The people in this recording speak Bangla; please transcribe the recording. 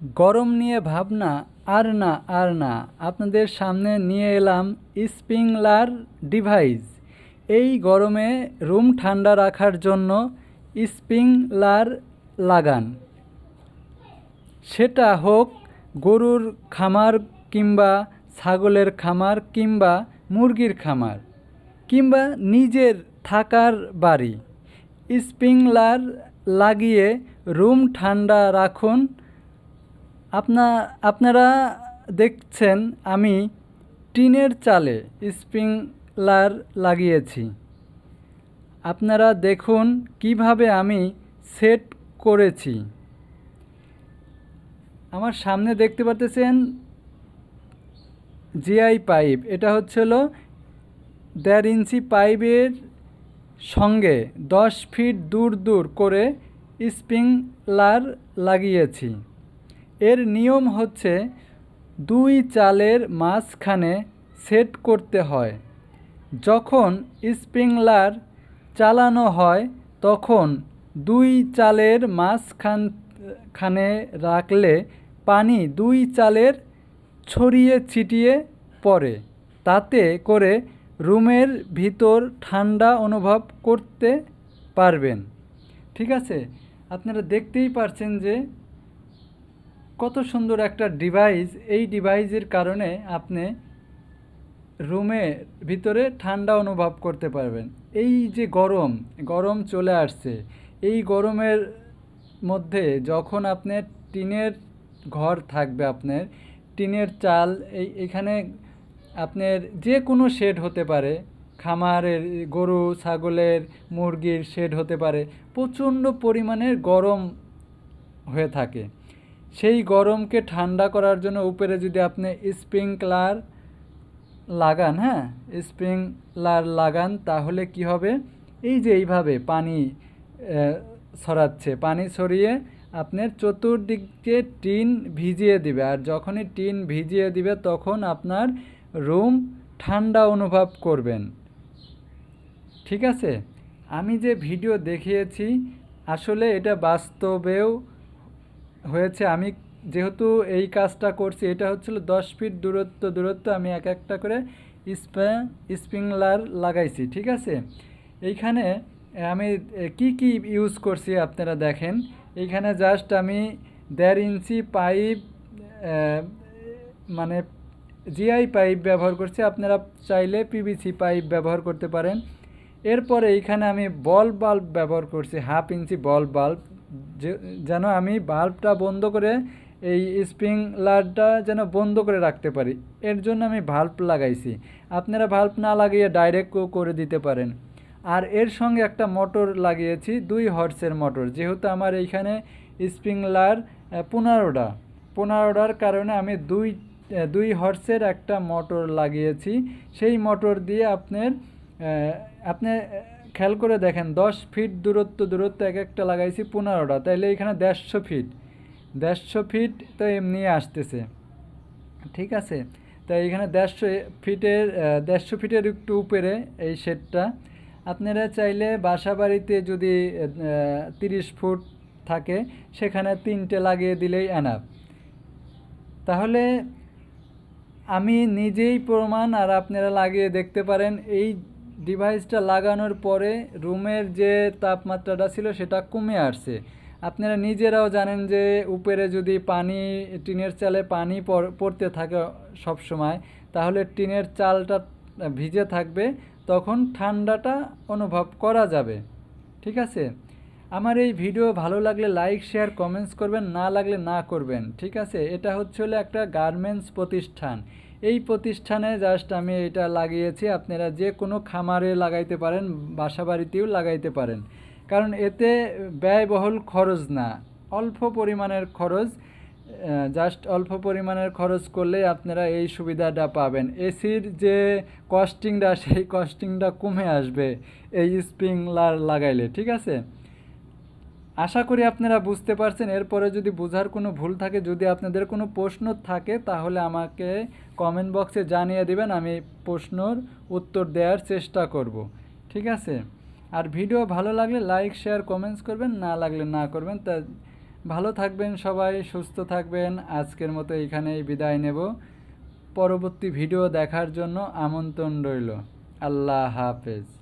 গরম নিয়ে ভাবনা, আর না আর না। আপনাদের সামনে নিয়ে এলাম স্প্রিংলার ডিভাইস। এই গরমে রুম ঠান্ডা রাখার জন্য স্প্রিংলার লাগান। সেটা হোক গরুর খামার কিংবা ছাগলের খামার কিংবা মুরগির খামার কিংবা নিজের থাকার বাড়ি। স্প্রিংলার লাগিয়ে রুম ঠান্ডা রাখুন আপনা, আপনারা দেখছেন আমি টিনের চালে স্প্রিংলার লাগিয়েছি। আপনারা দেখুন কীভাবে আমি সেট করেছি। আমার সামনে দেখতে পাচ্ছেন জিআই পাইপ। এটা হচ্ছে হলো দেড় ইঞ্চি পাইপের সঙ্গে দশ ফিট দূর দূর করে স্প্রিংলার লাগিয়েছি। এর নিয়ম হচ্ছে দুই চালের মাঝখানে সেট করতে হয়। যখন স্প্রিংলার চালানো হয়, তখন দুই চালের মাঝখান, খানে রাখলে পানি দুই চালের ছড়িয়ে ছিটিয়ে পড়ে। তাতে করে রুমের ভিতর ঠান্ডা অনুভব করতে পারবেন। ঠিক আছে? আপনারা দেখতেই পারছেন যে কত সুন্দর একটা ডিভাইস এই ডিভাইসের কারণে আপনি রুমে ভিতরে ঠান্ডা অনুভব করতে পারবেন। এই যে গরম গরম চলে আসছে। এই গরমের মধ্যে যখন আপনার টিনের ঘর থাকবে আপনার, টিনের চাল, এই এখানে আপনার যে কোনো শেড হতে পারে। খামারের গরু, ছাগলের, মুরগির শেড হতে পারে। প্রচণ্ড পরিমাণের গরম হয়ে থাকে। সেই গরমকে ঠান্ডা করার জন্য উপরে যদি আপনি স্প্রিংক্লার লাগান হ্যাঁ? স্প্রিংলার লাগান, তাহলে কি হবে? এই যে এইভাবে পানি ছড়াচ্ছে, পানি ছড়িয়ে আপনার চতুর্দিকে টিন ভিজিয়ে দিবে। আর যখনই টিন ভিজিয়ে দিবে, তখন আপনার রুম ঠান্ডা অনুভব করবেন। ঠিক আছে? আমি যে ভিডিও দেখিয়েছি, আসলে এটা বাস্তবেও হয়েছে, আমি যেহেতু এই কাজটা করছি, এটা হচ্ছিল দশ ফিট দূরত্ব দূরত্ব আমি এক একটা করে স্প্রিংলার লাগাইছি, ঠিক আছে? এইখানে আমি কি কি ইউজ করছি আপনারা দেখেন। এইখানে জাস্ট আমি দেড় ইঞ্চি পাইপ মানে জিআই পাইপ ব্যবহার করছি, আপনারা চাইলে পিভিসি পাইপ ব্যবহার করতে পারেন। এরপরে এইখানে আমি বল বাল্ব ব্যবহার করছি, হাফ ইঞ্চি বল বাল্ব। যেন আমি বাল্বটা বন্ধ করে এই স্প্রিংলারটা যেন বন্ধ করে রাখতে পারি। এর জন্য আমি ভাল্ব লাগাইছি। আপনারা ভাল্ব না লাগিয়ে ডাইরেক্টও করে দিতে পারেন। আর এর সঙ্গে একটা মোটর লাগিয়েছি, দুই হর্সের মোটর। যেহেতু আমার এইখানে স্প্রিংলার পনেরোটা। পনেরোটার কারণে আমি দুই দুই হর্সের একটা মোটর লাগিয়েছি। সেই মোটর দিয়ে আপনার আপনি খেয়াল করে দেখেন, দশ ফিট দূরত্ব দূরত্ব এক একটা লাগাইছি পনেরোটা, তাইলে এখানে দেড়শো ফিট দেড়শো ফিট তো এমনি আসতেছে। ঠিক আছে? তাই এখানে দেড়শো ফিটের দেড়শো ফিটের একটু উপরে এই শেডটা আপনারা চাইলে বাসা বাড়িতে যদি তিরিশ ফুট থাকে, সেখানে তিনটে লাগিয়ে দিলেই এনাফ তাহলে আমি নিজেই প্রমাণ আর আপনারা লাগিয়ে দেখতে পারেন, এই ডিভাইসটা লাগানোর পরে রুমের যে তাপমাত্রাটা ছিল সেটা কমে আসছে। আপনারা নিজেরাও জানেন যে উপরে যদি পানি, টিনের চালে পানি পড়তে থাকে সব সময় তাহলে টিনের চালটা ভিজে থাকবে, তখন ঠান্ডাটা অনুভব করা যাবে। ঠিক আছে? আমার এই ভিডিও ভালো লাগলে লাইক, শেয়ার, কমেন্টস করবেন, না লাগলে না করবেন। ঠিক আছে? এটা হচ্ছে হলো একটা গার্মেন্টস প্রতিষ্ঠান। এই প্রতিষ্ঠানে জাস্ট আমি এটা লাগিয়েছি, আপনারা যে কোনো খামারে লাগাইতে পারেন বাসা বাড়িতেও লাগাইতে পারেন। কারণ এতে ব্যয়বহুল খরচ না, অল্প পরিমাণের খরচ জাস্ট অল্প পরিমাণের খরচ করলে আপনারা এই সুবিধাটা পাবেন। এসির যে কস্টিংটা, সেই কস্টিংটা কমে আসবে এই স্প্রিংলার লাগাইলে, ঠিক আছে? আশা করি আপনারা বুঝতে পারছেন। এরপরে যদি বোঝার কোনো ভুল থাকে, যদি আপনাদের কোনো প্রশ্ন থাকে, তাহলে আমাকে কমেন্ট বক্সে জানিয়ে দেবেন, আমি প্রশ্নর উত্তর দেওয়ার চেষ্টা করব। ঠিক আছে? আর ভিডিও ভালো লাগলে লাইক শেয়ার কমেন্টস করবেন, না লাগলে না করবেন। তা ভালো থাকবেন সবাই, সুস্থ থাকবেন। আজকের মতো এখানেই বিদায় নেব। পরবর্তী ভিডিও দেখার জন্য আমন্ত্রণ রইল। আল্লাহ হাফেজ।